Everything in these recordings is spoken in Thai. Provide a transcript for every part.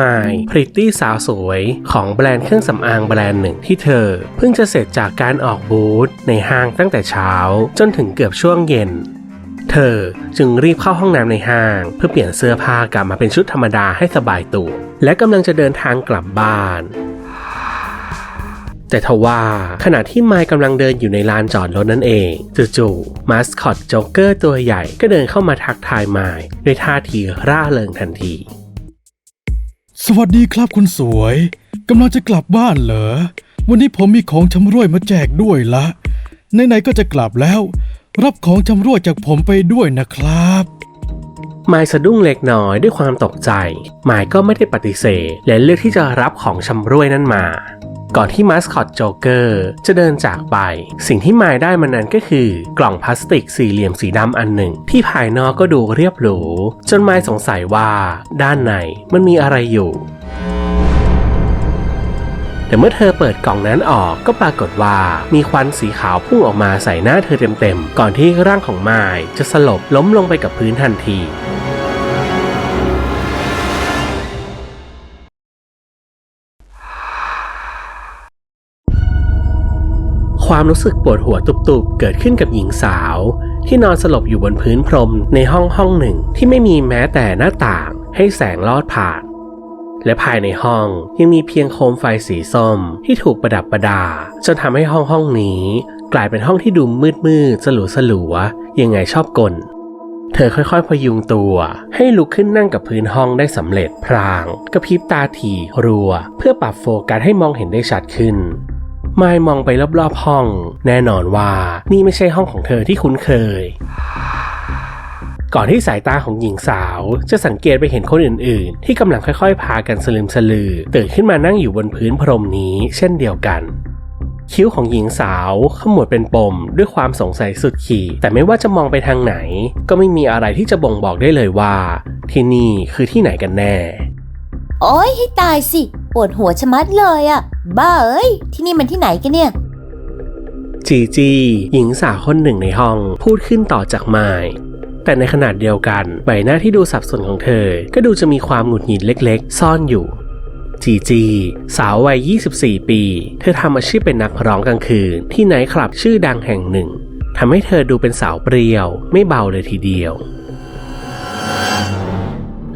มายพริตตี้สาวสวยของแบรนด์เครื่องสำอางแบรนด์หนึ่งที่เธอ เพิ่งจะเสร็จจากการออกบูธในห้างตั้งแต่เช้า จนถึงเกือบช่วงเย็น เธอจึงรีบเข้าห้องน้ำในห้าง เพื่อเปลี่ยนเสื้อผ้ากลับมาเป็นชุดธรรมดาให้สบายตัว และกำลังจะเดินทางกลับบ้าน แต่ทว่าขณะที่ไมค์กำลังเดินอยู่ในลานจอดรถนั่นเองจู่ๆมาสคอตโจ๊กเกอร์ตัวใหญ่ก็เดินเข้ามาทักทายไมค์ด้วยท่าทีร่าเริงทันที สวัสดีครับคุณสวยกำลังจะกลับบ้านเหรอ วันนี้ผมมีของชำร่วยมาแจกด้วยละไหนๆก็จะกลับแล้ว รับของชำร่วยจากผมไปด้วยนะครับไมค์สะดุ้งเล็กน้อยด้วยความตกใจไมค์ก็ไม่ได้ปฏิเสธ และเลือกที่จะรับของชำร่วยนั่นมา ก่อนที่มาสคอตโจ๊กเกอร์จะเดินจากไป สิ่งที่ไมค์ได้มานั้นก็คือกล่องพลาสติกสี่เหลี่ยมสีดำอันหนึ่ง ที่ภายนอกก็ดูเรียบหรู จนไมค์สงสัยว่า ด้านในมันมีอะไรอยู่แต่เมื่อเธอเปิดกล่องนั้นออกก็ปรากฏว่ามีควันสีขาวพุ่งออกมาใส่หน้าเธอเต็มๆ ก่อนที่ร่างของไมายจะสลบล้มลงไปกับพื้นทันที ความรู้สึกปวดหัวตุบๆ เกิดขึ้นกับหญิงสาว ที่นอนสลบอยู่บนพื้นพรมในห้องห้องหนึ่งที่ไม่มีแม้แต่หน้าต่างให้แสงลอดผ่าน และภายในห้องยังมีเพียงโคมไฟสีส้มที่ถูกประดับประดา จนทำให้ห้องห้องนี้ กลายเป็นห้องที่ดูมืดมืดสลัวสลัวยังไงชอบกลเธอค่อยๆ พยุงตัวให้ลุกขึ้นนั่งกับพื้นห้องได้สำเร็จพรางกระพริบตาถี่รัว เพื่อปรับโฟกัสให้มองเห็นได้ชัดขึ้น มายมองไปรอบๆห้อง แน่นอนว่านี่ไม่ใช่ห้องของเธอที่คุ้นเคย ก่อนที่สายตาของหญิงสาว จะสังเกตไปเห็นคนอื่นๆ ที่กำลังค่อยๆ พากันสลืมสลือ ตื่นขึ้นมานั่งอยู่บนพื้นพรมนี้เช่นเดียวกันคิ้วของหญิงสาวขมวดเป็นปมด้วยความสงสัยสุดขีดแต่ไม่ว่าจะมองไปทางไหน ก็ไม่มีอะไรที่จะบ่งบอกได้เลยว่า ที่นี่คือที่ไหนกันแน่ โอ้ยให้ตายสิ ปวดหัวชะมัดเลยอะบ้าเอ้ย ที่นี่มันที่ไหนกันเนี่ย จีจีหญิงสาวคนหนึ่งในห้องพูดขึ้นต่อจากไมายแต่ในขนาดเดียวกันใบหน้าที่ดูสับสนของเธอ ก็ดูจะมีความหงุดหงิดเล็กๆ ซ่อนอยู่จีจีสาววัย 24 ปี เธอทำอาชีพเป็นนักร้องกลางคืน ที่ไนท์คลับชื่อดังแห่งหนึ่งทำให้เธอดูเป็นสาวเปรียว ไม่เบาเลยทีเดียว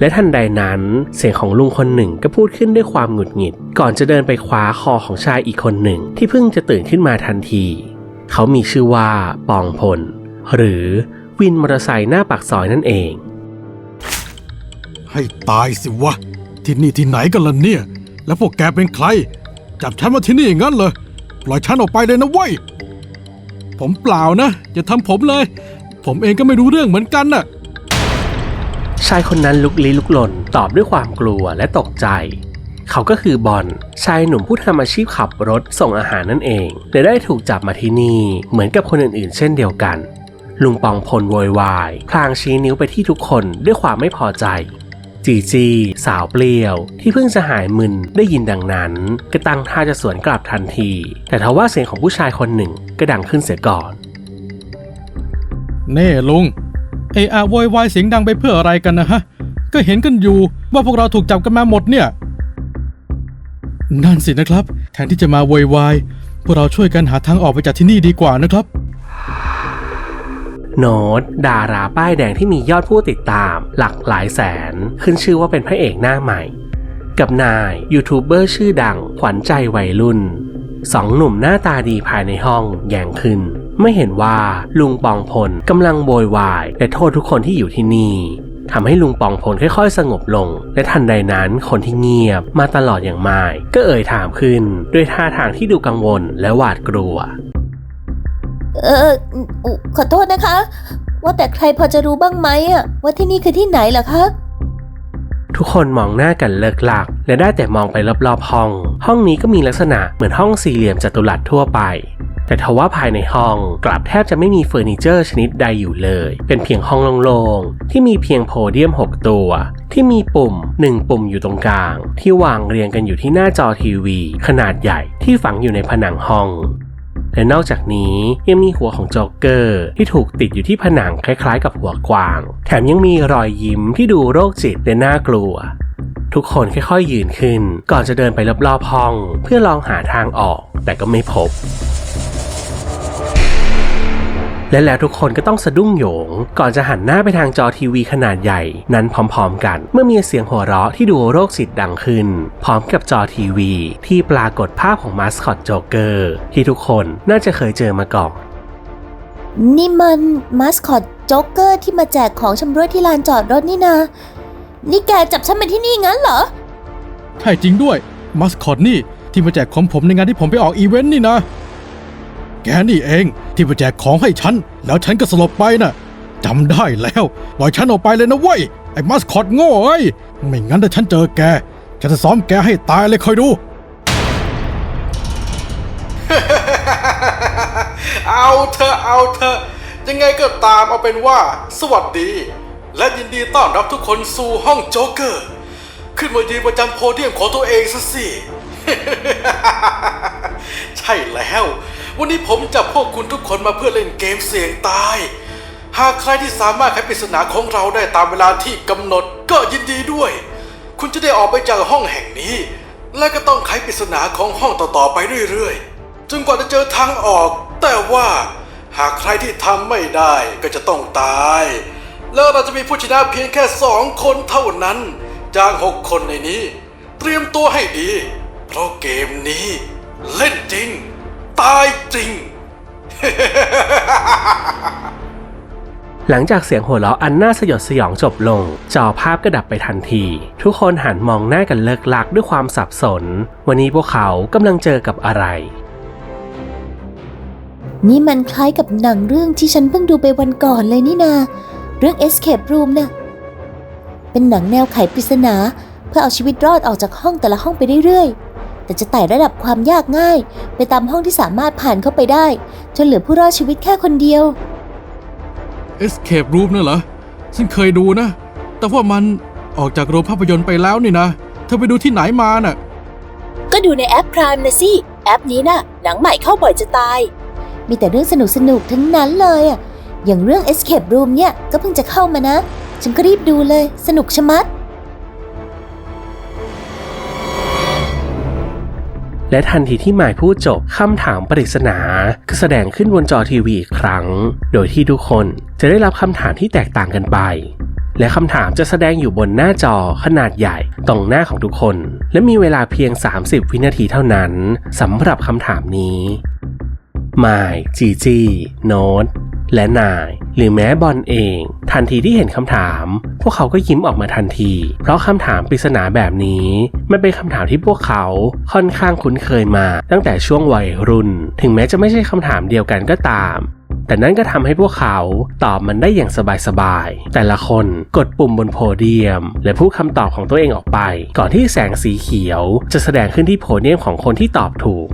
และทันใดนั้นเสียงของลุงคนหนึ่งก็พูดขึ้นด้วยความหงุดหงิด ก่อนจะเดินไปคว้าคอของชายอีกคนหนึ่งที่เพิ่งจะตื่นขึ้นมาทันที เขามีชื่อว่าปองพล หรือวินมอเตอร์ไซค์หน้าปากซอยนั่นเอง ให้ตายสิวะ ที่นี่ที่ไหนกันล่ะเนี่ย แล้วพวกแกเป็นใคร จับฉันมาที่นี่อย่างนั้นเหรอปล่อยฉันออกไปเลยนะเว้ยผมเปล่านะ อย่าทำผมเลย ผมเองก็ไม่รู้เรื่องเหมือนกันน่ะ ชายคนนั้นลุกลี้ลุกลนตอบด้วยความกลัวและตกใจ เขาก็คือบอลชายหนุ่มผู้ทำอาชีพขับรถส่งอาหารนั่นเองและได้ถูกจับมาที่นี่เหมือนกับคนอื่นๆ เช่นเดียวกัน ลุงปองพลโวยวายพลางชี้นิ้วไปที่ทุกคนด้วยความไม่พอใจจีจีสาวเปรี้ยว ที่เพิ่งจะหายมึนได้ยินดังนั้นก็ตั้งท่าจะสวนกลับทันที แต่ทว่าเสียงของผู้ชายคนหนึ่งก็ดังขึ้นเสียก่อน เน่ลุง เออาโวยวายเสียงดังไปเพื่ออะไรกันนะฮะ ก็เห็นกันอยู่ว่าพวกเราถูกจับกันมาหมดเนี่ย นั่นสินะครับ แทนที่จะมาโวยวายพวกเราช่วยกันหาทางออกไปจากที่นี่ดีกว่านะครับ โน้ตดาราป้ายแดงที่มียอดผู้ติดตามหลักหลายแสน ขึ้นชื่อว่าเป็นพระเอกหน้าใหม่ กับนายยูทูบเบอร์ชื่อดังขวัญใจวัยรุ่นสองหนุ่มหน้าตาดีภายในห้องแย่งขึ้น ไม่เห็นว่าลุงปองพลกำลังโวยวายและโทษทุกคนที่อยู่ที่นี่ทำให้ลุงปองพลค่อยๆ สงบลง และทันใดนั้นคนที่เงียบมาตลอดอย่างไม่ก็เอ่ยถามขึ้น ด้วยท่าทางที่ดูกังวลและหวาดกลัว เอออุขอโทษนะคะ ว่าแต่ใครพอจะรู้บ้างไหมอะว่าที่นี่คือที่ไหนเหรอคะทุกคนมองหน้ากันเลิกลัก และได้แต่มองไปรอบๆห้อง ห้องนี้ก็มีลักษณะเหมือนห้องสี่เหลี่ยมจัตุรัสทั่วไป แต่ทว่าภายในห้องกลับแทบจะไม่มีเฟอร์นิเจอร์ชนิดใดอยู่เลย เป็นเพียงห้องโล่งๆ ที่มีเพียงโพเดียม 6 ตัว ที่มีปุ่ม 1 ปุ่มอยู่ตรงกลาง ที่วางเรียงกันอยู่ที่หน้าจอทีวี ขนาดใหญ่ที่ฝังอยู่ในผนังห้องและนอกจากนี้ยังมีหัวของโจ๊กเกอร์ที่ถูกติดอยู่ที่ผนังคล้ายๆ กับหัวกวาง แถมยังมีรอยยิ้มที่ดูโรคจิตและน่ากลัว ทุกคนค่อยๆยืนขึ้น ก่อนจะเดินไปรอบๆห้อง เพื่อลองหาทางออกแต่ก็ไม่พบ และแล้วทุกคนก็ต้องสะดุ้งโหยง ก่อนจะหันหน้าไปทางจอทีวีขนาดใหญ่ นั้นพร้อมๆกัน เมื่อมีเสียงหัวเราะที่ดูโรคจิตดังขึ้น พร้อมกับจอทีวี ที่ปรากฏภาพของมาสคอตโจ๊กเกอร์ ที่ทุกคนน่าจะเคยเจอมาก่อนนี่มันมาสคอตโจ๊กเกอร์ที่มาแจกของชำร่วยที่ลานจอดรถนี่นา นี่แกจับฉันมาที่นี่งั้นเหรอ ใช่จริงด้วยมัสคอตนี่ที่มาแจกของผมในงานที่ผมไปออกอีเวนต์นี่นะแกนี่เอง ที่มาแจกของให้ฉัน แล้วฉันก็สลบไปน่ะจำได้แล้วปล่อยฉันออกไปเลยนะเว้ยไอ้มัสคอตโง่เอ้ยไม่งั้นถ้าฉันเจอแก ฉันจะซ้อมแกให้ตายเลยคอยดู เอาเธอเอาเธอยังไงก็ตามเอาเป็นว่า สวัสดี และยินดีต้อนรับทุกคนสู่ห้องโจ๊กเกอร์ ขึ้นมายืนประจำโพเดียมของตัวเองซะสิ ใช่แล้ว วันนี้ผมจับพวกคุณทุกคนมาเพื่อเล่นเกมเสี่ยงตาย หากใครที่สามารถไขปริศนาของเราได้ตามเวลาที่กำหนดก็ยินดีด้วย คุณจะได้ออกไปจากห้องแห่งนี้ และก็ต้องไขปริศนาของห้องต่อๆไปเรื่อยๆ จนกว่าจะเจอทางออก แต่ว่าหากใครที่ทำไม่ได้ก็จะต้องตาย แล้วเราจะมีผู้ชนะเพียงแค่สองคนเท่านั้น จากหกคนในนี้ เตรียมตัวให้ดี เพราะเกมนี้เล่นจริง ตายจริง หลังจากเสียงหัวเราะอันน่าสยดสยองจบลง จอภาพก็ดับไปทันที ทุกคนหันมองหน้ากันเลิกลักด้วยความสับสน วันนี้พวกเขากำลังเจอกับอะไร นี่มันคล้ายกับหนังเรื่องที่ฉันเพิ่งดูไปวันก่อนเลยนี่นา เรื่อง Escape Room น่ะเป็นหนังแนวไขปริศนา เพื่อเอาชีวิตรอดออกจากห้องแต่ละห้องไปเรื่อยๆ แต่จะไต่ระดับความยากง่าย ไปตามห้องที่สามารถผ่านเข้าไปได้ จนเหลือผู้รอดชีวิตแค่คนเดียว Escape Room น่ะเหรอ ฉันเคยดูนะ แต่ว่ามันออกจากโรงภาพยนตร์ไปแล้วนี่นะ เธอไปดูที่ไหนมาน่ะ ก็ดูในแอปพรามนะสิ แอปนี้นะ่ะ หนังใหม่เข้าบ่อยจะตาย มีแต่เรื่องสนุกสนุกๆทั้งนั้นเลยอะอย่างเรื่อง Escape Room เนี่ยก็เพิ่งจะเข้ามานะ ฉันก็รีบดูเลย สนุกชะมัด และทันทีที่หมายพูดจบคำถามปริศนาก็แสดงขึ้นบนจอทีวีอีกครั้ง โดยที่ทุกคนจะได้รับคำถามที่แตกต่างกันไป และคำถามจะแสดงอยู่บนหน้าจอขนาดใหญ่ตรงหน้าของทุกคน และมีเวลาเพียง 30 วินาทีเท่านั้นสำหรับคำถามนี้ มายจีจีโน้ตและนาย หรือแม้บอลเอง ทันทีที่เห็นคำถาม พวกเขาก็ยิ้มออกมาทันที เพราะคำถามปริศนาแบบนี้มันเป็นคำถามที่พวกเขาค่อนข้างคุ้นเคยมา ตั้งแต่ช่วงวัยรุ่น ถึงแม้จะไม่ใช่คำถามเดียวกันก็ตาม แต่นั่นก็ทำให้พวกเขาตอบมันได้อย่างสบายๆ แต่ละคนกดปุ่มบนโพเดียม และพูดคำตอบของตัวเองออกไป ก่อนที่แสงสีเขียว จะแสดงขึ้นที่โพเดียมของคนที่ตอบถูก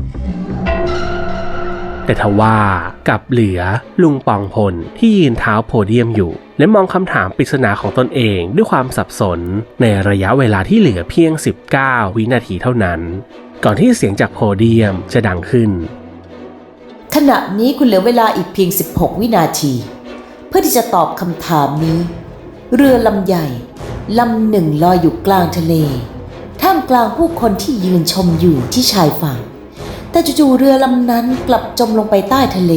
แต่ทว่ากับเหลือลุงปองพลที่ยืนเท้าโพเดียมอยู่ และมองคำถามปริศนาของตนเองด้วยความสับสน ในระยะเวลาที่เหลือเพียง 19 วินาทีเท่านั้น ก่อนที่เสียงจากโพเดียมจะดังขึ้น ขณะนี้คุณเหลือเวลาอีกเพียง 16 วินาที เพื่อที่จะตอบคำถามนี้ เรือลำใหญ่ลำหนึ่งลอยอยู่กลางทะเลท่ามกลางผู้คนที่ยืนชมอยู่ที่ชายฝั่ง แต่จู่ๆเรือลำนั้นกลับจมลงไปใต้ทะเล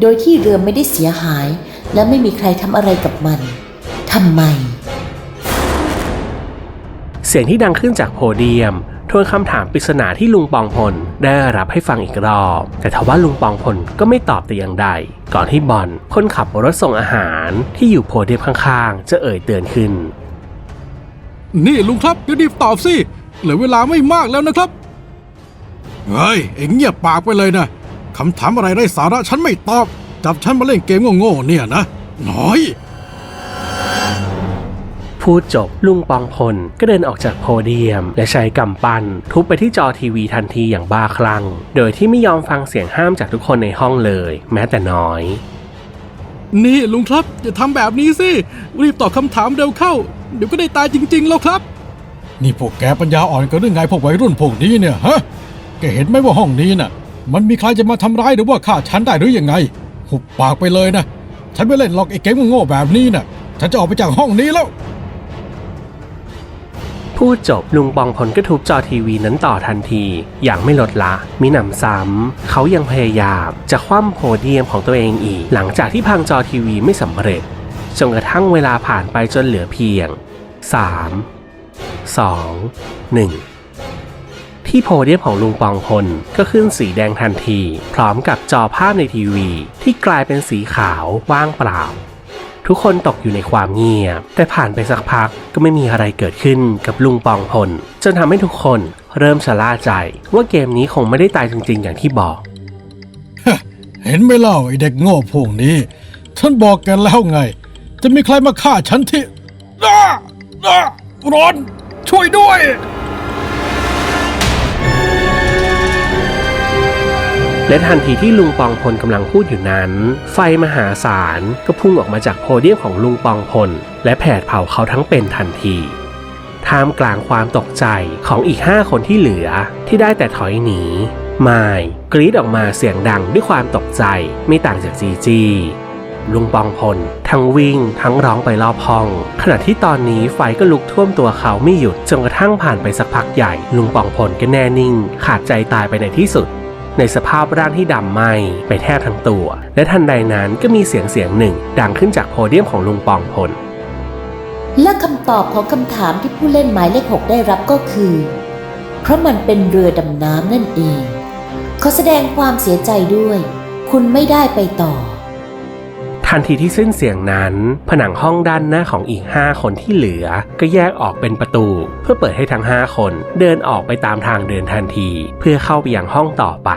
โดยที่เรือไม่ได้เสียหาย และไม่มีใครทำอะไรกับมันทำไม เสียงที่ดังขึ้นจากโพเดียมทวนคำถามปริศนาที่ลุงปองพลได้รับให้ฟังอีกรอบ แต่ทว่าลุงปองพลก็ไม่ตอบแต่อย่างใด ก่อนที่บอลคนขับรถส่งอาหารที่อยู่โพเดียมข้างๆ จะเอ่ยเตือนขึ้น นี่ลุงครับเดี๋ยวรีบตอบสิเหลือเวลาไม่มากแล้วนะครับ เฮ้ย เอ็งเงียบปากไปเลยนะคำถามอะไรไร้สาระฉันไม่ตอบ จับฉันมาเล่นเกมโง่ๆเนี่ยนะน้อย พูดจบลุงปองพลก็เดินออกจากโพเดียม และใช้กำปั้นทุบไปที่จอทีวีทันทีอย่างบ้าคลั่ง โดยที่ไม่ยอมฟังเสียงห้ามจากทุกคนในห้องเลย แม้แต่น้อย นี่ลุงครับ อย่าทำแบบนี้สิ รีบตอบคำถามเร็วเข้า เดี๋ยวก็ได้ตายจริง ๆ แล้วครับ นี่พวกแกปัญญาอ่อนกันหรือไงพวกวัยรุ่นพวกนี้เนี่ยฮะ แกเห็นไหมว่าห้องนี้น่ะ มันมีใครจะมาทำร้ายหรือว่าฆ่าฉันได้หรือยังไง หุบปากไปเลยนะ ฉันไม่เล่นหรอกไอ้เกมโง่แบบนี้น่ะ ฉันจะออกไปจากห้องนี้แล้ว พูดจบลุงปองพลก็ทุบจอทีวีนั้นต่อทันที อย่างไม่ลดละมิหนำซ้ำเขายังพยายามจะคว่ำโพเดียมของตัวเองอีก หลังจากที่พังจอทีวีไม่สำเร็จจนกระทั่งเวลาผ่านไปจนเหลือเพียง 3 2 1 ที่โพเดียมของลุงปองพลก็ขึ้นสีแดงทันที พร้อมกับจอภาพในทีวี ที่กลายเป็นสีขาวว่างเปล่า ทุกคนตกอยู่ในความเงียบ แต่ผ่านไปสักพักก็ไม่มีอะไรเกิดขึ้นกับลุงปองพล จนทำให้ทุกคนเริ่มชะล่าใจ ว่าเกมนี้คงไม่ได้ตายจริง ๆ อย่างที่บอก เห็นไหมเล่าไอเด็กโง่พวกนี้ ฉันบอกกันแล้วไง จะมีใครมาฆ่าฉันที่อ้าอ้าร้อนช่วยด้วย และทันทีที่ลุงปองพลกำลังพูดอยู่นั้น ไฟมหาศาลก็พุ่งออกมาจากโพเดียมของลุงปองพล และแผดเผาเขาทั้งเป็นทันที ท่ามกลางความตกใจของอีกห้าคนที่เหลือที่ได้แต่ถอยหนีไมายกรีดออกมาเสียงดังด้วยความตกใจไม่ต่างจากจีจีลุงปองพล ทั้งวิ่งทั้งร้องไปรอบห้อง ขณะที่ตอนนี้ไฟก็ลุกท่วมตัวเขาไม่หยุดจนกระทั่งผ่านไปสักพักใหญ่ ลุงปองพลก็แน่นิ่ง ขาดใจตายไปในที่สุด ในสภาพร่างที่ดำไหม้ไปแทบทั้งตัว และทันใดนั้นก็มีเสียงเสียงหนึ่ง ดังขึ้นจากโพเดียมของลุงปองพล และคำตอบของคำถามที่ผู้เล่นหมายเลขหกได้รับก็คือ เพราะมันเป็นเรือดำน้ำนั่นเอง ขอแสดงความเสียใจด้วย คุณไม่ได้ไปต่อ ทันทีที่สิ้นเสียงนั้น ผนังห้องด้านหน้าของอีก 5 คนที่เหลือ ก็แยกออกเป็นประตู เพื่อเปิดให้ทั้ง 5 คนเดินออกไปตามทางเดินทันที เพื่อเข้าไปยังห้องต่อไป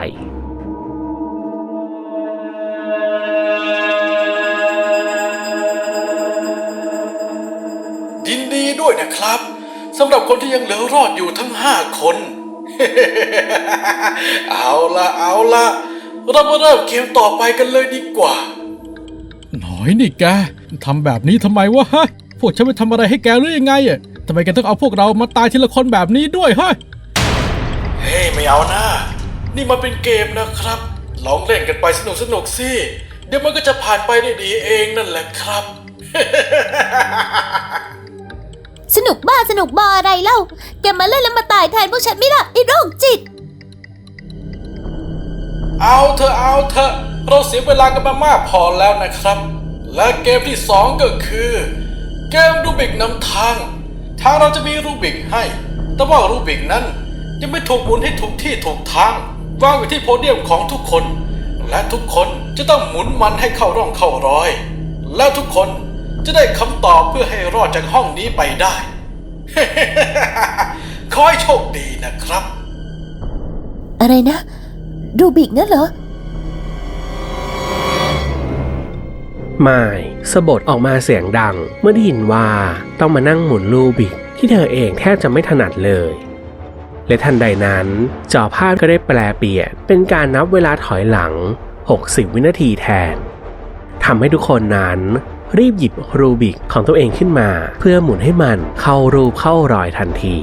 ยินดีด้วยนะครับสำหรับคนที่ยังเหลือรอดอยู่ทั้งห้าคน เอาละเอาละเรามาเริ่มเกมต่อไปกันเลยดีกว่า น่อยนี่แกทำแบบนี้ทำไมวะฮะพวกฉันไปทำอะไรให้แกหรือยังไงอะทำไมแกต้องเอาพวกเรามาตายทีละคนแบบนี้ด้วยฮะเฮ้ยไม่เอานะนี่มันเป็นเกมนะครับ ลองเล่นกันไปสนุกสนุกๆสิ เดี๋ยวมันก็จะผ่านไปได้ดีเองนั่นแหละครับ สนุกบ้าสนุกบออะไรเล่า แกมาเล่นแล้วมาตายแทนพวกฉันไม่ล่ะไอ้โรคจิต เอาเถอเอาเถอเราเสียเวลากันมามากพอแล้วนะครับ และเกมที่สองก็คือ เกมรูบิกนำทาง ทางเราจะมีรูบิกให้ แต่ว่ารูบิกนั้นยังไม่ถูกหมุนให้ถูกที่ถูกทางวางอยู่ที่โพเดียมของทุกคน และทุกคนจะต้องหมุนมันให้เข้าร่องเข้ารอย และทุกคนจะได้คำตอบเพื่อให้รอดจากห้องนี้ไปได้ขอให้โชคดีนะครับ อะไรนะ รูบิกนั่นเหรอ ไม่สะบดออกมาเสียงดัง เมื่อได้ยินว่าต้องมานั่งหมุนลูบิกที่เธอเองแทบจะไม่ถนัดเลย และทันใดนั้น จอภาพก็ได้แปลเปลี่ยน เป็นการนับเวลาถอยหลัง 60 วินาทีแทนทำให้ทุกคนนั้นรีบหยิบรูบิกของตัวเองขึ้นมา เพื่อหมุนให้มันเข้ารูปเข้ารอยทันที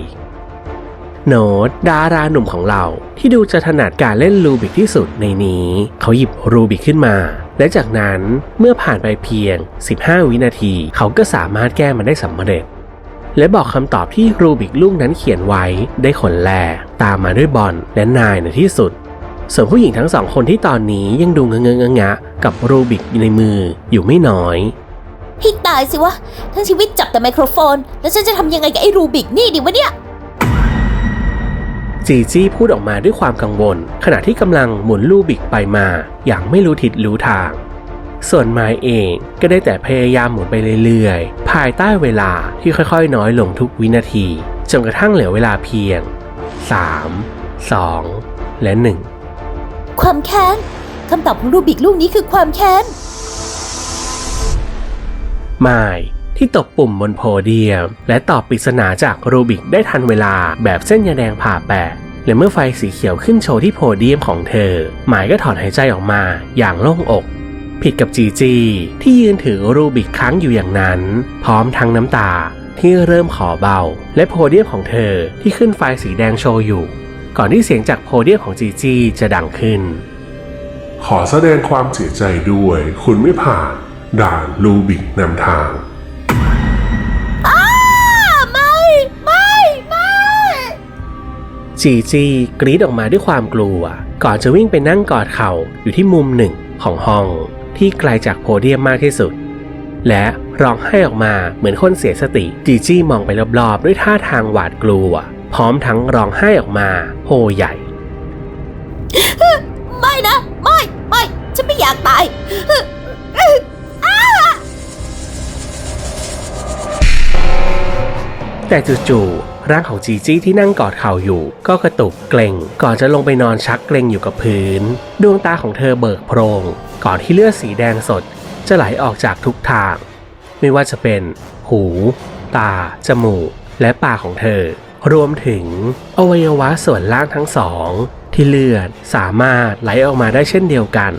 โน้ตดาราหนุ่มของเราที่ดูจะถนัดการเล่นรูบิกที่สุดในนี้ เขาหยิบรูบิกขึ้นมา และจากนั้นเมื่อผ่านไปเพียง 15 วินาที เขาก็สามารถแก้มันได้สำเร็จ และบอกคำตอบที่รูบิกลูกนั้นเขียนไว้ได้คนแรกตามมาด้วยบอลและนายในที่สุด ส่วนผู้หญิงทั้งสองคนที่ตอนนี้ยังดูเงงงงะกับรูบิกในมืออยู่ไม่น้อยให้ตายสิวะทั้งชีวิตจับแต่ไมโครโฟน แล้วฉันจะทำยังไงกับไอ้รูบิกนี่ดีวะเนี่ย จีจี้พูดออกมาด้วยความกังวล ขณะที่กำลังหมุนลูบิกไปมา อย่างไม่รู้ทิศรู้ทาง ส่วนไมายเองก็ได้แต่พยายามหมุนไปเรื่อยๆ ภายใต้เวลาที่ค่อยๆ น้อยลงทุกวินาทีจนกระทั่งเหลือเวลาเพียง 3 2 และ 1 ความแค้นคำตอบของรูบิกลูกนี้คือความแค้นไมาย ที่ตบปุ่มบนโพเดียม และตอบปริศนาจากรูบิกได้ทันเวลาแบบเส้นยาแดงผ่าแปะและเมื่อไฟสีเขียวขึ้นโชว์ที่โพเดียมของเธอ หมายก็ถอนหายใจออกมาอย่างโล่งอก ผิดกับจีจีที่ยืนถือรูบิกค้างอยู่อย่างนั้น พร้อมทั้งน้ำตาที่เริ่มขอเบา และโพเดียมของเธอที่ขึ้นไฟสีแดงโชว์อยู่ ก่อนที่เสียงจากโพเดียมของจีจีจะดังขึ้น ขอแสดงความเสียใจด้วย คุณไม่ผ่านด่านลูบิกนำทาง จีจีกรีดออกมาด้วยความกลัว ก่อนจะวิ่งไปนั่งกอดเข่าอยู่ที่มุมหนึ่งของห้อง ที่ไกลจากโพเดียมมากที่สุด และร้องไห้ออกมาเหมือนคนเสียสติ จีจี้มองไปรอบๆ ด้วยท่าทางหวาดกลัว พร้อมทั้งร้องไห้ออกมาโฮใหญ่ ไม่นะ ไม่ไม่ ฉันไม่อยากตายแต่จู่ๆ ร่างของจีจี้ที่นั่งกอดเข่าอยู่ ก็กระตุกเกร็งก่อนจะลงไปนอนชักเกร็งอยู่กับพื้น ดวงตาของเธอเบิกโพรง ก่อนที่เลือดสีแดงสด จะไหลออกจากทุกทาง ไม่ว่าจะเป็น หู ตา จมูก และปากของเธอ รวมถึง อวัยวะส่วนล่างทั้งสอง ที่เลือดสามารถไหลออกมาได้เช่นเดียวกัน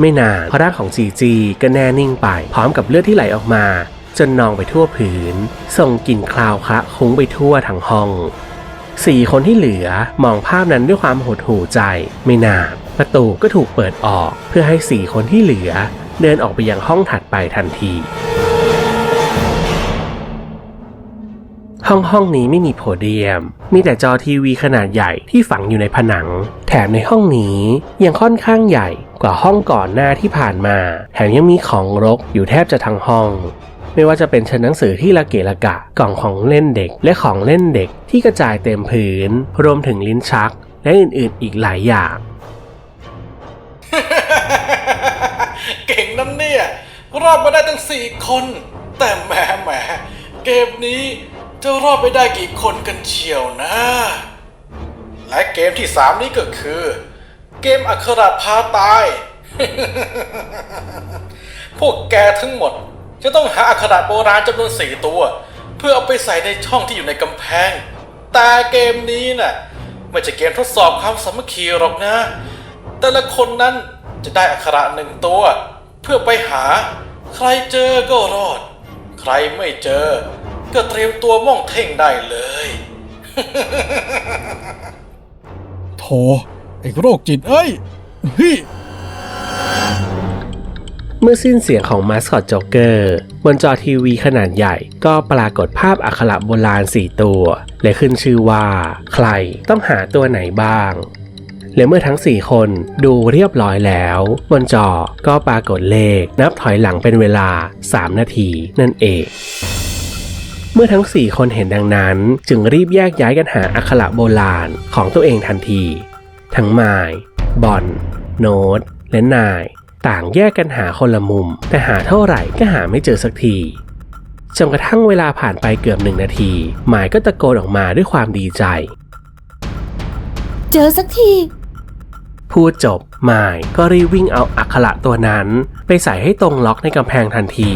ไม่นานพร่างของจีจีก็แน่นิ่งไป พร้อมกับเลือดที่ไหลออกมา จนนองไปทั่วผืน ส่งกลิ่นคลาวคละคุ้งไปทั่วทั้งห้องสี่คนที่เหลือมองภาพนั้นด้วยความหดหู่ใจ ไม่นานประตูก็ถูกเปิดออก เพื่อให้สี่คนที่เหลือ เดินออกไปยังห้องถัดไปทันที ห้องห้องนี้ไม่มีโพเดียม มีแต่จอทีวีขนาดใหญ่ที่ฝังอยู่ในผนัง แถมในห้องนี้ยังค่อนข้างใหญ่กว่าห้องก่อนหน้าที่ผ่านมา แถมยังมีของรกอยู่แทบจะทั้งห้อง ไม่ว่าจะเป็นชั้นหนังสือที่ละเกะละกะ กล่องของเล่นเด็ก และของเล่นเด็กที่กระจายเต็มพื้น รวมถึงลิ้นชัก และอื่นๆอีกหลายอย่าง เก่งนั่นเนี่ยรอบมาได้ตั้งสี่คน แต่แหมแหมเกมนี้จะรอบไปได้กี่คนกันเชียวนะ และเกมที่สามนี้ก็คือ เกมอัคราพาตาย พวกแกทั้งหมด จะต้องหาอักขระโบราณจำนวนสี่ตัว เพื่อเอาไปใส่ในช่องที่อยู่ในกำแพง แต่เกมนี้น่ะไม่ใช่เกมทดสอบความสามัคคีหรอกนะ แต่ละคนนั้นจะได้อักขระหนึ่งตัว เพื่อไปหา ใครเจอก็รอด ใครไม่เจอ ก็เตรียมตัวม่องเท่งได้เลย โถไอ้โรคจิตเอ้ยเฮ้ย เมื่อสิ้นเสียงของมาสคอตจ็อกเกอร์บนจอทีวีขนาดใหญ่ก็ปรากฏภาพอักขระโบราณ 4 ตัว และขึ้นชื่อว่า ใครต้องหาตัวไหนบ้าง และเมื่อทั้ง 4 คนดูเรียบร้อยแล้ว บนจอก็ปรากฏเลขนับถอยหลังเป็นเวลา 3 นาทีนั่นเองเมื่อทั้ง 4 คนเห็นดังนั้น จึงรีบแยกย้ายกันหาอักขระโบราณของตัวเองทันที ทั้งไมล์บอน โนตและนาย ต่างแยกกันหาคนละมุม แต่หาเท่าไหร่ก็หาไม่เจอสักทีจนกระทั่งเวลาผ่านไปเกือบหนึ่งนาทีหมายก็ตะโกนออกมาด้วยความดีใจ เจอสักทีพูดจบหมายก็รีบวิ่งเอาอักขระตัวนั้น ไปใส่ให้ตรงล็อกในกำแพงทันที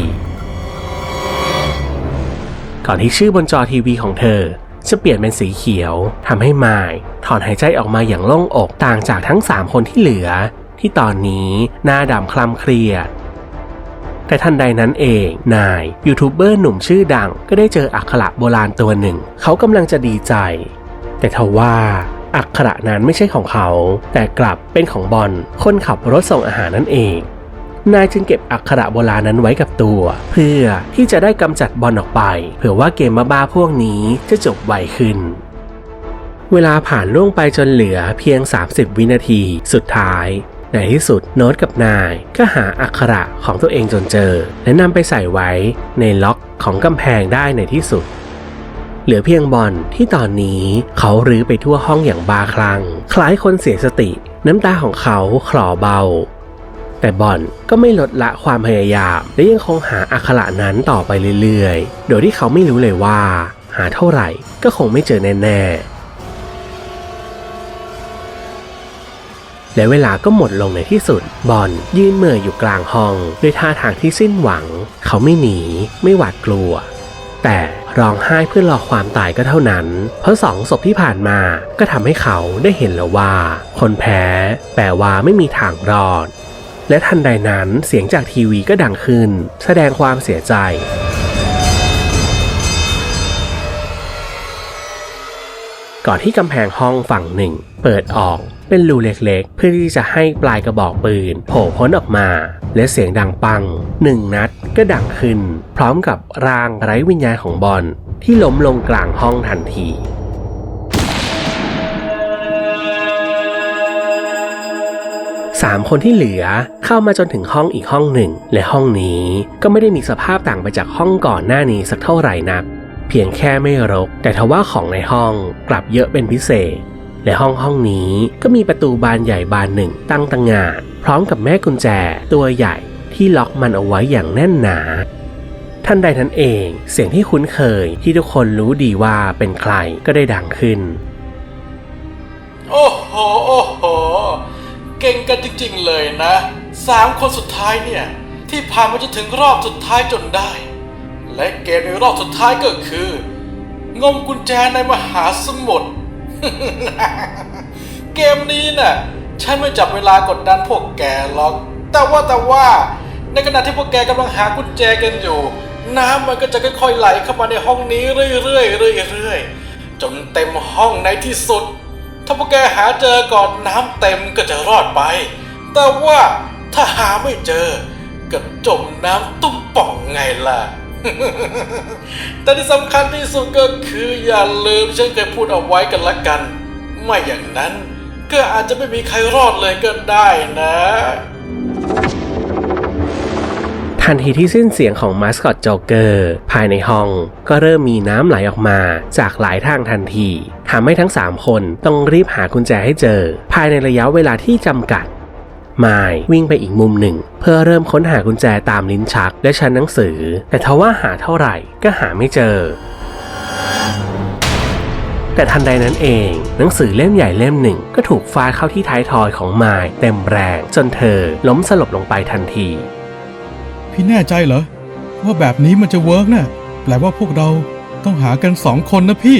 ก่อนที่ชื่อบนจอทีวีของเธอ จะเปลี่ยนเป็นสีเขียวทำให้ไมายถอนหายใจออกมาอย่างโล่งอกต่างจากทั้ง 3 คนที่เหลือ ที่ตอนนี้หน้าดำคล้ำเครียด แต่ทันใดนั้นเองนายยูทูบเบอร์หนุ่มชื่อดังก็ได้เจออักขระโบราณตัวหนึ่ง เขากำลังจะดีใจ แต่ทว่าอักขระนั้นไม่ใช่ของเขา แต่กลับเป็นของบอลคนขับรถส่งอาหารนั่นเอง นายจึงเก็บอักขระโบราณนั้นไว้กับตัว เพื่อที่จะได้กำจัดบอลออกไป เผื่อว่าเกมบ้าๆพวกนี้จะจบไวขึ้น เวลาผ่านล่วงไปจนเหลือเพียง 30 วินาที สุดท้าย ในที่สุดโน้ตกับนายก็หาอักขระของตัวเองจนเจอ และนำไปใส่ไว้ในล็อกของกำแพงได้ในที่สุด เหลือเพียงบอลที่ตอนนี้เขารื้อไปทั่วห้องอย่างบาคลั่งคล้ายคนเสียสติ น้ำตาของเขาคลอเบา แต่บอลก็ไม่ลดละความพยายาม และยังคงหาอักขระนั้นต่อไปเรื่อยๆ โดยที่เขาไม่รู้เลยว่า หาเท่าไหร่ก็คงไม่เจอแน่ๆ และเวลาก็หมดลงในที่สุด บอลยืนเหม่ออยู่กลางห้อง ด้วยท่าทางที่สิ้นหวัง เขาไม่หนี ไม่หวาดกลัว แต่ร้องไห้เพื่อรอความตายก็เท่านั้น เพราะสองศพที่ผ่านมาก็ทำให้เขาได้เห็นแล้วว่า คนแพ้ แปลว่าไม่มีทางรอด และทันใดนั้นเสียงจากทีวีก็ดังขึ้น แสดงความเสียใจก่อนที่กำแพงห้องฝั่งหนึ่ง เปิดออก เป็นรูเล็กๆ เพื่อที่จะให้ปลายกระบอกปืน โผล่พ้นออกมา และเสียงดังปังหนึ่งนัดก็ดังขึ้น พร้อมกับร่างไร้วิญญาณของบอลที่ล้มลงกลางห้องทันทีสามคนที่เหลือเข้ามาจนถึงห้องอีกห้องหนึ่ง และห้องนี้ก็ไม่ได้มีสภาพต่างไปจากห้องก่อนหน้านี้สักเท่าไหร่นัก เพียงแค่ไม่รก แต่ทว่าของในห้องกลับเยอะเป็นพิเศษ และห้องห้องนี้ก็มีประตูบานใหญ่บานหนึ่งตั้งตังงานพร้อมกับแม่กุญแจตัวใหญ่ที่ล็อกมันเอาไว้อย่างแน่นหนาท่านใดนั้นเองเสียงที่คุ้นเคยที่ทุกคนรู้ดีว่าเป็นใครก็ได้ดังขึ้น โอ้โห โอ้โห เก่งกันจริง ๆ เลยนะสามคนสุดท้ายเนี่ย ที่ผ่านมาจนถึงรอบสุดท้ายจนได้ และเกมในรอบสุดท้ายก็คือ งมกุญแจในมหาสมุทร เกมนี้น่ะ ฉันไม่จับเวลากดดันพวกแกหรอก แต่ว่าแต่ว่า ในขณะที่พวกแกกำลังหากุญแจกันอยู่ น้ำมันก็จะค่อยๆไหลเข้ามาในห้องนี้เรื่อยๆเรื่อยๆจนเต็มห้องในที่สุด ถ้าพวกแกหาเจอก่อนน้ำเต็มก็จะรอดไป แต่ว่าถ้าหาไม่เจอก็จมน้ำตุ้มป่องไงล่ะ แต่ที่สำคัญที่สุดก็คืออย่าลืมฉันเคยพูดเอาไว้กันละกัน ไม่อย่างนั้น ก็อาจจะไม่มีใครรอดเลยก็ได้นะทันทีที่สิ้นเสียงของมาสคอตโจ๊กเกอร์ภายในห้องก็เริ่มมีน้ำไหลออกมาจากหลายทางทันทีทำให้ทั้ง 3 คนต้องรีบหากุญแจให้เจอ ภายในระยะเวลาที่จำกัด ไมายวิ่งไปอีกมุมหนึ่ง เพื่อเริ่มค้นหากุญแจตามลิ้นชักและชั้นหนังสือ แต่ทว่าหาเท่าไหร่ก็หาไม่เจอแต่ทันใดนั้นเอง หนังสือเล่มใหญ่เล่มหนึ่ง ก็ถูกฟาดเข้าที่ท้ายทอยของมายเต็มแรง จนเธอล้มสลบลงไปทันที พี่แน่ใจเหรอ ว่าแบบนี้มันจะเวิร์กนะ่ะแปลว่าพวกเราต้องหากันสองคนนะพี่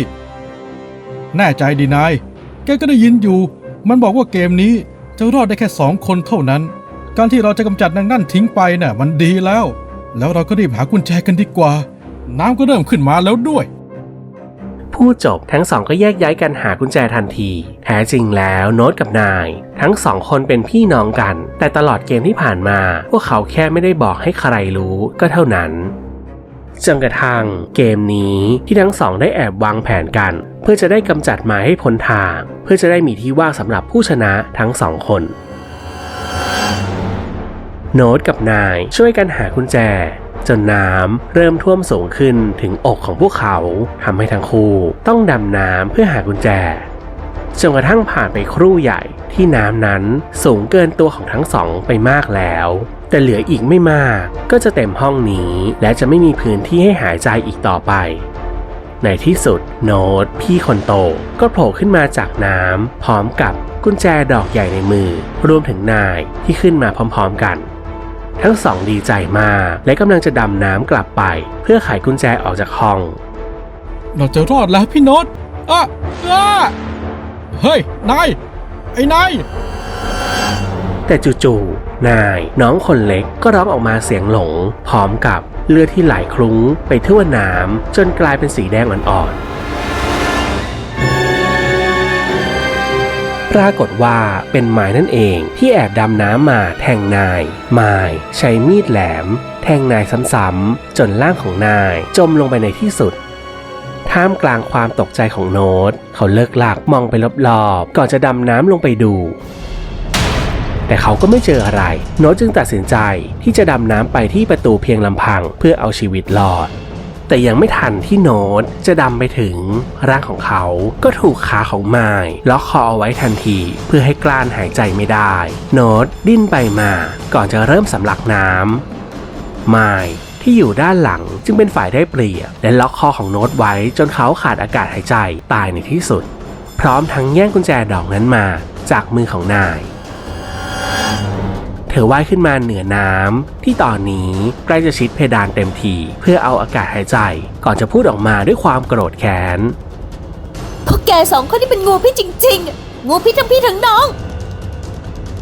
แน่ใจดีนาย แกก็ได้ยินอยู่ มันบอกว่าเกมนี้ จะรอดได้แค่สองคนเท่านั้น การที่เราจะกำจัดนางนั่นทิ้งไปน่ะมันดีแล้ว แล้วเราก็รีบหากุญแจกันดีกว่า น้ำก็เริ่มขึ้นมาแล้วด้วย พูดจบทั้งสองก็แยกย้ายกันหากุญแจทันที แท้จริงแล้วโน้ตกับนาย ทั้งสองคนเป็นพี่น้องกัน แต่ตลอดเกมที่ผ่านมา พวกเขาแค่ไม่ได้บอกให้ใครรู้ก็เท่านั้น จนกระทั่งเกมนี้ที่ทั้งสองได้แอบวางแผนกัน เพื่อจะได้กำจัดมาให้พ้นทาง เพื่อจะได้มีที่ว่างสำหรับผู้ชนะทั้งสองคนโน้ตกับนายช่วยกันหากุญแจ จนน้ำเริ่มท่วมสูงขึ้นถึงอกของพวกเขาทำให้ทั้งคู่ต้องดำน้ำเพื่อหากุญแจจนกระทั่งผ่านไปครู่ใหญ่ที่น้ำนั้นสูงเกินตัวของทั้งสองไปมากแล้ว แต่เหลืออีกไม่มากก็จะเต็มห้องนี้ และจะไม่มีพื้นที่ให้หายใจอีกต่อไป ในที่สุดโน้ตพี่คนโต ก็โผล่ขึ้นมาจากน้ำพร้อมกับกุญแจดอกใหญ่ในมือ รวมถึงนายที่ขึ้นมาพร้อมๆกัน ทั้งสองดีใจมากและกำลังจะดำน้ำกลับไป เพื่อไขกุญแจออกจากห้อง เราจะรอดแล้วพี่โน้ตอะอะเฮ้ยนายไอ้นายแต่จู่ๆ นาย น้องคนเล็กก็ร้องออกมาเสียงหลง พร้อมกับเลือดที่ไหลคลุ้งไปทั่วน้ำจนกลายเป็นสีแดงอ่อนๆปรากฏว่าเป็นหมายนั่นเองที่แอบดำน้ำมาแทงนายหมายใช้มีดแหลม แทงนายซ้ำๆจนร่างของนายจมลงไปในที่สุด ท่ามกลางความตกใจของโน้ต เขาเลิกหลักมองไปรอบๆก่อนจะดำน้ำลงไปดู แต่เขาก็ไม่เจออะไร โน้ตจึงตัดสินใจที่จะดำน้ำไปที่ประตูเพียงลำพังเพื่อเอาชีวิตรอด แต่ยังไม่ทันที่โน้ตจะดำไปถึง ร่างของเขาก็ถูกขาของไมายล็อกคอเอาไว้ทันทีเพื่อให้กลั้นหายใจไม่ได้ โน้ตดิ้นไปมาก่อนจะเริ่มสำลักน้ำไมายที่อยู่ด้านหลังจึงเป็นฝ่ายได้เปรียบและล็อกคอของโน้ตไว้จนเขาขาดอากาศหายใจตายในที่สุด พร้อมทั้งแย่งกุญแจดอกนั้นมาจากมือของนาย ธอว่ายขึ้นมาเหนือน้ำที่ตอนนี้ใกล้จะชิดเพดานเต็มทีเพื่อเอาอากาศหายใจ ก่อนจะพูดออกมาด้วยความโกรธแค้นพวกแกสองคนที่เป็นงูพี่จริง ๆ งูพี่ทั้งพี่ทั้งน้อง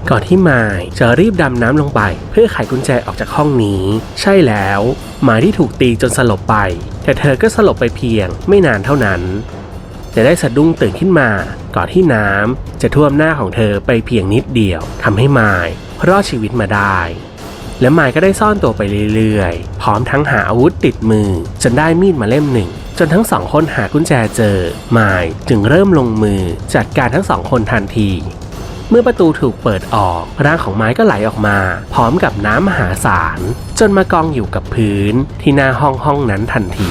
ก่อนที่มายจะรีบดำน้ำลงไป เพื่อไขกุญแจออกจากห้องนี้ ใช่แล้วหมายที่ถูกตีจนสลบไป แต่เธอก็สลบไปเพียงไม่นานเท่านั้นจะได้สะดุ้งตื่นขึ้นมา ก่อนที่น้ำจะท่วมหน้าของเธอไปเพียงนิดเดียวทำให้มาย รอดชีวิตมาได้ และมายก็ได้ซ่อนตัวไปเรื่อยๆ พร้อมทั้งหาอาวุธติดมือ จนได้มีดมาเล่มหนึ่ง จนทั้งสองคนหากุญแจเจอ ไมายจึงเริ่มลงมือจัดการทั้งสองคนทันที เมื่อประตูถูกเปิดออกร่างของไม้ก็ไหลออกมา พร้อมกับน้ำมหาศาลจนมากองอยู่กับพื้นที่หน้าห้องห้องนั้นทันที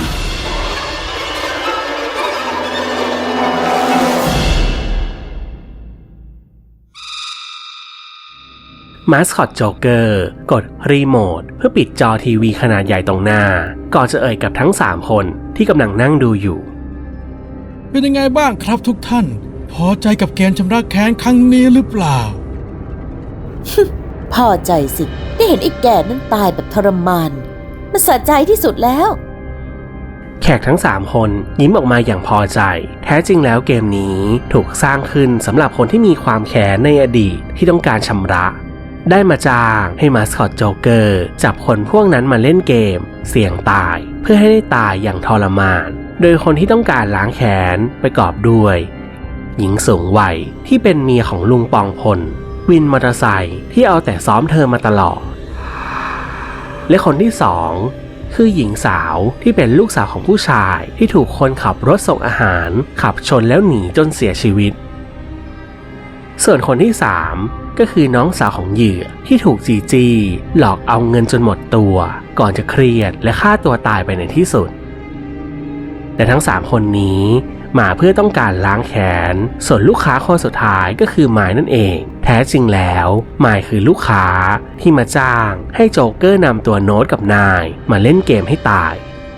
มาสคอตโจ๊กเกอร์กดรีโมทเพื่อปิดจอทีวีขนาดใหญ่ตรงหน้า ก่อนจะเอ่ยกับทั้ง 3 คนที่กำลังนั่งดูอยู่ เป็นยังไงบ้างครับทุกท่าน พอใจกับเกมชำระแค้นครั้งนี้หรือเปล่า พอใจสิ ได้เห็นไอ้แก่นั้นตายแบบทรมาน มันสะใจที่สุดแล้ว แขกทั้ง 3 คนยิ้มออกมาอย่างพอใจ แท้จริงแล้วเกมนี้ถูกสร้างขึ้นสำหรับคนที่มีความแค้นในอดีตที่ต้องการชำระ ได้มาจ้างให้มาสคอตโจเกอร์จับคนพวกนั้นมาเล่นเกม เสี่ยงตาย เพื่อให้ได้ตายอย่างทรมาน โดยคนที่ต้องการล้างแค้นประกอบด้วย หญิงสูงวัยที่เป็นเมียของลุงปองพล วินมอเตอร์ไซค์ที่เอาแต่ซ้อมเธอมาตลอด และคนที่สองคือหญิงสาวที่เป็นลูกสาวของผู้ชายที่ถูกคนขับรถส่งอาหาร ขับชนแล้วหนีจนเสียชีวิต ส่วนคนที่สาม ก็คือน้องสาวของเหยื่อที่ถูกจีจีหลอกเอาเงินจนหมดตัว ก่อนจะเครียดและฆ่าตัวตายไปในที่สุด แต่ทั้ง 3 คนนี้มาเพื่อต้องการล้างแค้นส่วนลูกค้าคนสุดท้ายก็คือไมายนั่นเอง แท้จริงแล้วไมายคือลูกค้าที่มาจ้าง ให้โจ๊กเกอร์นำตัวโน้ตกับนายมาเล่นเกมให้ตาย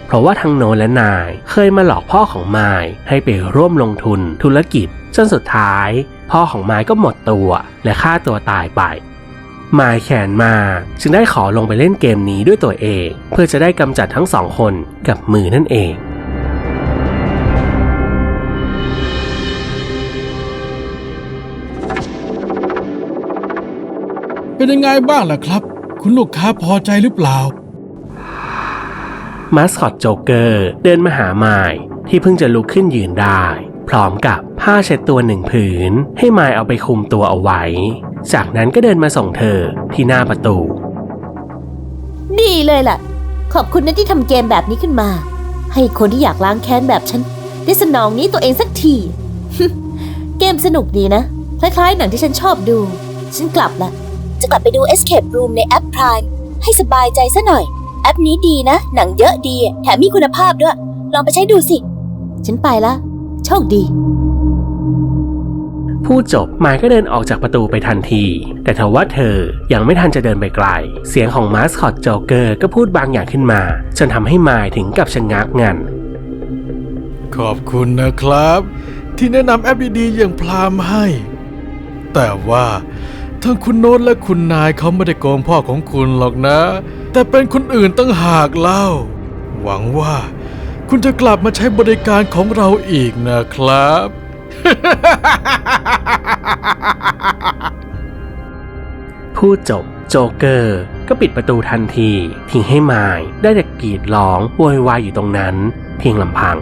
เพราะว่าทั้งโน้ตและนายเคยมาหลอกพ่อของไมายให้ไปร่วมลงทุนธุรกิจ จนสุดท้าย พ่อของไมายก็หมดตัวและฆ่าตัวตายไปมายแขนมาจึงได้ขอลงไปเล่นเกมนี้ด้วยตัวเอง เพื่อจะได้กำจัดทั้งสองคนกับมือนั่นเองเป็นยังไงบ้างล่ะครับ คุณลูกค้าพอใจหรือเปล่า มาสคอตโจ๊กเกอร์เดินมาหาไมายที่เพิ่งจะลุกขึ้นยืนได้ พร้อมกับผ้าเช็ดตัวหนึ่งผืน ให้ไมายเอาไปคลุมตัวเอาไว้ จากนั้นก็เดินมาส่งเธอที่หน้าประตูดีเลยล่ะ ขอบคุณนะที่ทำเกมแบบนี้ขึ้นมา ให้คนที่อยากล้างแค้นแบบฉัน ได้สนองนี้ตัวเองสักที เกมสนุกดีนะ คล้ายๆหนังที่ฉันชอบดู ฉันกลับละจะกลับไปดู Escape Room ในแอป Prime ให้สบายใจซะหน่อย แอปนี้ดีนะ หนังเยอะดี แถมมีคุณภาพด้วย ลองไปใช้ดูสิ ฉันไปละ โชคดี พูดจบไมายก็เดินออกจากประตูไปทันที แต่ทว่าเธอยังไม่ทันจะเดินไปไกล เสียงของมาสคอตโจ๊กเกอร์ก็พูดบางอย่างขึ้นมา จนทำให้ไมายถึงกับชะงักงัน ขอบคุณนะครับ ที่แนะนำแอปดีๆอย่างพรามให้ แต่ว่าทั้งคุณโน้ตและคุณนายเขาไม่ได้โกงพ่อของคุณหรอกนะ แต่เป็นคนอื่นตั้งหากเล่า หวังว่า คุณจะกลับมาใช้บริการของเราอีกนะครับ พูดจบโจเกอร์ก็ปิดประตูทันที ทิ้งให้ไมายได้แต่กรีดร้องโวยวายอยู่ตรงนั้น เพียงลำพัง